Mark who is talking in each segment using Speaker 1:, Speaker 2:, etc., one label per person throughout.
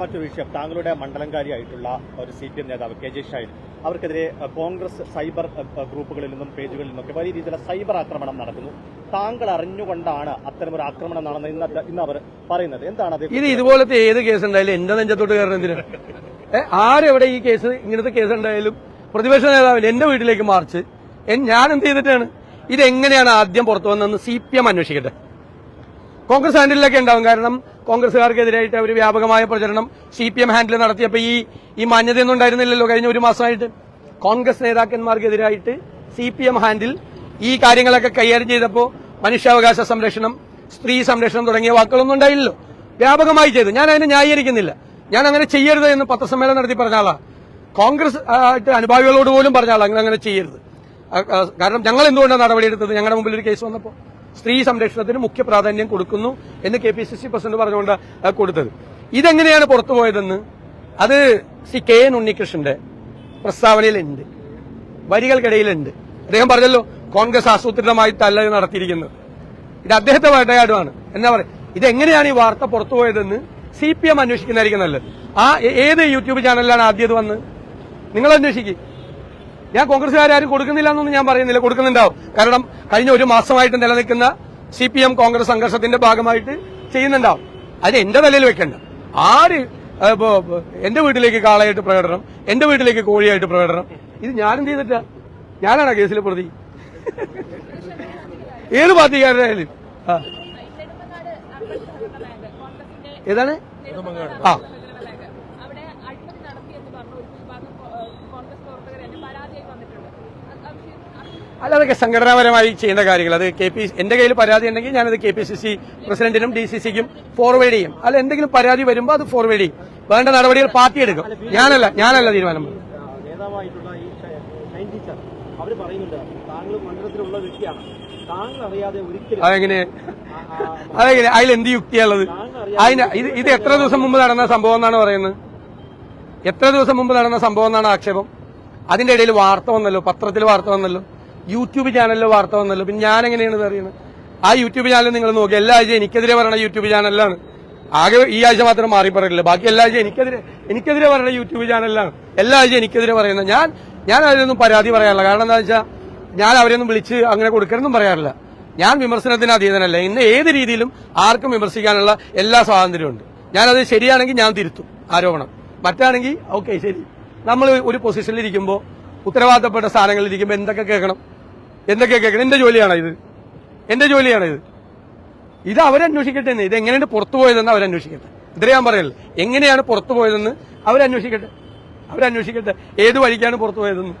Speaker 1: മറ്റൊരു വിഷയം താങ്കളുടെ മണ്ഡലംകാരിയായിട്ടുള്ള ഒരു സി പി എം നേതാവ് കെ ജെ ഷൈൻ അവർക്കെതിരെ കോൺഗ്രസ് സൈബർ ഗ്രൂപ്പുകളിൽ നിന്നും പേജുകളിൽ നിന്നൊക്കെ വലിയ രീതിയിലുള്ള സൈബർ ആക്രമണം നടക്കുന്നു. താങ്കൾ അറിഞ്ഞുകൊണ്ടാണ് അത്തരമൊരു ആക്രമണം നടന്നത് ഇന്ന് ഇന്ന് അവർ പറയുന്നത്. എന്താണ്
Speaker 2: ഇത് ഇതുപോലത്തെ ഏത് കേസ് ഉണ്ടായാലും എന്റെ നെഞ്ചത്തോട്ട് കയറുന്ന ആരെവിടെ ഈ കേസ് ഇങ്ങനത്തെ കേസ് ഉണ്ടായാലും? പ്രതിപക്ഷ നേതാവിന് എന്റെ വീട്ടിലേക്ക് മാർച്ച്. ഞാൻ എന്ത് ചെയ്തിട്ടാണ്? ഇതെങ്ങനെയാണ് ആദ്യം പുറത്തു വന്നതെന്ന് സി പി എം അന്വേഷിക്കട്ടെ. കോൺഗ്രസ് ഹാൻഡിലൊക്കെ ഉണ്ടാവും. കാരണം കോൺഗ്രസുകാർക്കെതിരായിട്ട് അവർ വ്യാപകമായ പ്രചരണം സി പി എം ഹാൻഡിൽ നടത്തിയപ്പോൾ ഈ ഈ മാന്യതയൊന്നും ഉണ്ടായിരുന്നില്ലല്ലോ കഴിഞ്ഞ ഒരു മാസമായിട്ട്. കോൺഗ്രസ് നേതാക്കന്മാർക്കെതിരായിട്ട് സി പി എം ഹാൻഡിൽ ഈ കാര്യങ്ങളൊക്കെ കൈകാര്യം ചെയ്തപ്പോൾ മനുഷ്യാവകാശ സംരക്ഷണം സ്ത്രീ സംരക്ഷണം തുടങ്ങിയ വാക്കുകളൊന്നും ഉണ്ടായില്ലല്ലോ. വ്യാപകമായി ചെയ്തു. ഞാൻ അതിനെ ന്യായീകരിക്കുന്നില്ല. ഞാൻ അങ്ങനെ ചെയ്യരുത് എന്ന് പത്രസമ്മേളനം നടത്തി പറഞ്ഞ ആളാ. കോൺഗ്രസ് ആയിട്ട് അനുഭാവികളോട് പോലും പറഞ്ഞ ആളാ. അങ്ങനെ അങ്ങനെ ചെയ്യരുത്. കാരണം ഞങ്ങൾ എന്തുകൊണ്ടാണ് നടപടിയെടുത്തത്? ഞങ്ങളുടെ മുമ്പിൽ ഒരു കേസ് വന്നപ്പോൾ സ്ത്രീ സംരക്ഷണത്തിന് മുഖ്യ പ്രാധാന്യം കൊടുക്കുന്നു എന്ന് K P C C president പറഞ്ഞുകൊണ്ട് കൊടുത്തത്. ഇതെങ്ങനെയാണ് പുറത്തു പോയതെന്ന്? അത് സി കെ എൻ ഉണ്ണികൃഷ്ണന്റെ പ്രസ്താവനയിലുണ്ട്. വരികൾക്കിടയിലുണ്ട്. അദ്ദേഹം പറഞ്ഞല്ലോ കോൺഗ്രസ് ആസൂത്രിതമായി തല്ല നടത്തിയിരിക്കുന്നത്. ഇത് അദ്ദേഹത്തെ വേട്ടയാടുമാണ് എന്നാ പറയുക ഇതെങ്ങനെയാണ് ഈ വാർത്ത പുറത്തുപോയതെന്ന് സി പി എം അന്വേഷിക്കുന്നതായിരിക്കും നല്ലത്. ആ ഏത് യൂട്യൂബ് ചാനലിലാണ് ആദ്യം ഇത് വന്ന് നിങ്ങൾ അന്വേഷിക്കും. ഞാൻ കോൺഗ്രസ്സുകാരും കൊടുക്കുന്നില്ല എന്നൊന്നും ഞാൻ പറയുന്നില്ല കൊടുക്കുന്നുണ്ടാവും. കാരണം കഴിഞ്ഞ ഒരു മാസമായിട്ട് നിലനിൽക്കുന്ന സി പി എം കോൺഗ്രസ് സംഘർഷത്തിന്റെ ഭാഗമായിട്ട് ചെയ്യുന്നുണ്ടാവും. അത് എന്റെ തലയിൽ വെക്കണ്ട. ആര് എന്റെ വീട്ടിലേക്ക് കാളയായിട്ട് പ്രകടനം എന്റെ വീട്ടിലേക്ക് കോഴിയായിട്ട് പ്രകടനം ഇത് ഞാനും ചെയ്തിട്ടാ? ഞാനാണ് കേസിലെ പ്രതി? ഏത് പാർട്ടിക്കാരനായാലും. ഏതാണ്? ആ.
Speaker 3: സഹകരണ ബാങ്ക് അവിടെ അഴിമതി നടത്തിയെന്ന് പറഞ്ഞ ഒരു വിഭാഗം കോ- ഏഹ് കോൺഗ്രസ് പ്രവർത്തകർ എന്നെ പരാതിയായി വന്നിട്ടുണ്ട് അത് ആ വിഷയം
Speaker 2: അല്ല അതൊക്കെ സംഘടനാപരമായി ചെയ്യുന്ന കാര്യങ്ങൾ. അത് കെ പി എന്റെ കയ്യിൽ പരാതി ഉണ്ടെങ്കിൽ ഞാനത് കെ പി സി സി പ്രസിഡന്റിനും ഡി സി സിക്കും ഫോർവേഡ് ചെയ്യും. അല്ല എന്തെങ്കിലും പരാതി വരുമ്പോൾ അത് ഫോർവേഡ് ചെയ്യും. വേണ്ട നടപടികൾ പാർട്ടി എടുക്കും. ഞാനല്ല ഞാനല്ല തീരുമാനം
Speaker 1: അവർ പറയുന്നുണ്ട് താങ്കൾ മണ്ഡലത്തിലുള്ള വ്യക്തിയാണ്. താങ്കൾ അറിയാതെ ഒരിക്കലും
Speaker 2: അതെങ്ങനെ? അതെങ്ങനെ? അതിൽ എന്ത് യുക്തിയുള്ളത് അതിന് ഇത് ഇത് എത്ര ദിവസം മുമ്പ് നടന്ന സംഭവം എന്നാണ് പറയുന്നത്? എത്ര ദിവസം മുമ്പ് നടന്ന സംഭവം എന്നാണ് ആക്ഷേപം? അതിന്റെ ഇടയിൽ വാർത്ത വന്നല്ലോ പത്രത്തിൽ വാർത്ത വന്നല്ലോ. യൂട്യൂബ് ചാനലിൽ വാർത്ത വന്നല്ലോ. പിന്നെ ഞാൻ എങ്ങനെയാണ് അറിയുന്നത് ആ യൂട്യൂബ് ചാനൽ നിങ്ങൾ നോക്കി. എല്ലാ ആഴ്ച എനിക്കെതിരെ പറയുന്ന യൂട്യൂബ് ചാനലിലാണ് ആകെ ഈ ആഴ്ച മാത്രം മാറി പറയില്ല ബാക്കി എല്ലാ ആഴ്ച എനിക്കെതിരെ എനിക്കെതിരെ പറയുന്ന യൂട്യൂബ് ചാനലിലാണ് എല്ലാ ആഴ്ച എനിക്കെതിരെ പറയുന്നത്. ഞാൻ ഞാൻ അതിലൊന്നും പരാതി പറയാറില്ല. കാരണം എന്താ വെച്ചാൽ ഞാൻ അവരെയൊന്നും വിളിച്ച് അങ്ങനെ കൊടുക്കരുതെന്നും പറയാറില്ല. ഞാൻ വിമർശനത്തിന് അതീതനല്ല. ഇന്ന് ഏത് രീതിയിലും ആർക്കും വിമർശിക്കാനുള്ള എല്ലാ സ്വാതന്ത്ര്യമുണ്ട് ഞാനത് ശരിയാണെങ്കിൽ ഞാൻ തിരുത്തും. ആരോപണം. മറ്റാണെങ്കിൽ ഓക്കെ ശരി. നമ്മൾ ഒരു പൊസിഷനിൽ ഇരിക്കുമ്പോൾ ഉത്തരവാദിത്തപ്പെട്ട സ്ഥാനങ്ങളിൽ ഇരിക്കുമ്പോൾ എന്തൊക്കെ കേൾക്കണം? എന്തൊക്കെ കേൾക്കണം? എന്റെ ജോലിയാണോ ഇത്? എന്റെ ജോലിയാണോ ഇത്? ഇത് അവരന്വേഷിക്കട്ടെ ഇത് എങ്ങനെയാണ് പുറത്തു പോയതെന്ന് അവരന്വേഷിക്കട്ടെ. ഇത്രേ ഞാൻ പറയല്ലേ എങ്ങനെയാണ് പുറത്തു പോയതെന്ന് അവരന്വേഷിക്കട്ടെ. അവരന്വേഷിക്കട്ടെ. ഏത് വഴിക്കാണ് പുറത്തു പോയതെന്ന്?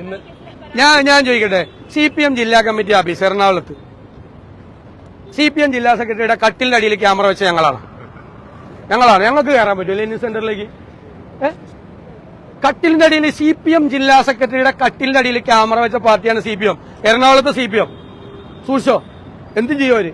Speaker 2: ഇന്ന് ഞാൻ ഞാൻ ചോദിക്കട്ടെ. സി പി എം ജില്ലാ കമ്മിറ്റി ഓഫീസ് എറണാകുളത്ത്. സി പി എം ജില്ലാ സെക്രട്ടറിയുടെ കട്ടിലിന്റെ അടിയിൽ ക്യാമറ വെച്ച ഞങ്ങളാണ്. ഞങ്ങളാണ്. ഞങ്ങൾക്ക് കയറാൻ പറ്റുമല്ലോ ലെനിൻ സെന്ററിലേക്ക്. ഏ? കട്ടിലിന്റെ അടിയിൽ സി പി എം ജില്ലാ സെക്രട്ടറിയുടെ കട്ടിലിന്റെ അടിയിൽ ക്യാമറ വെച്ച പാർട്ടിയാണ് സി പി എം. എറണാകുളത്ത് സി പി എം. സൂക്ഷിച്ചോ? എന്ത് ചെയ്യും അവർ?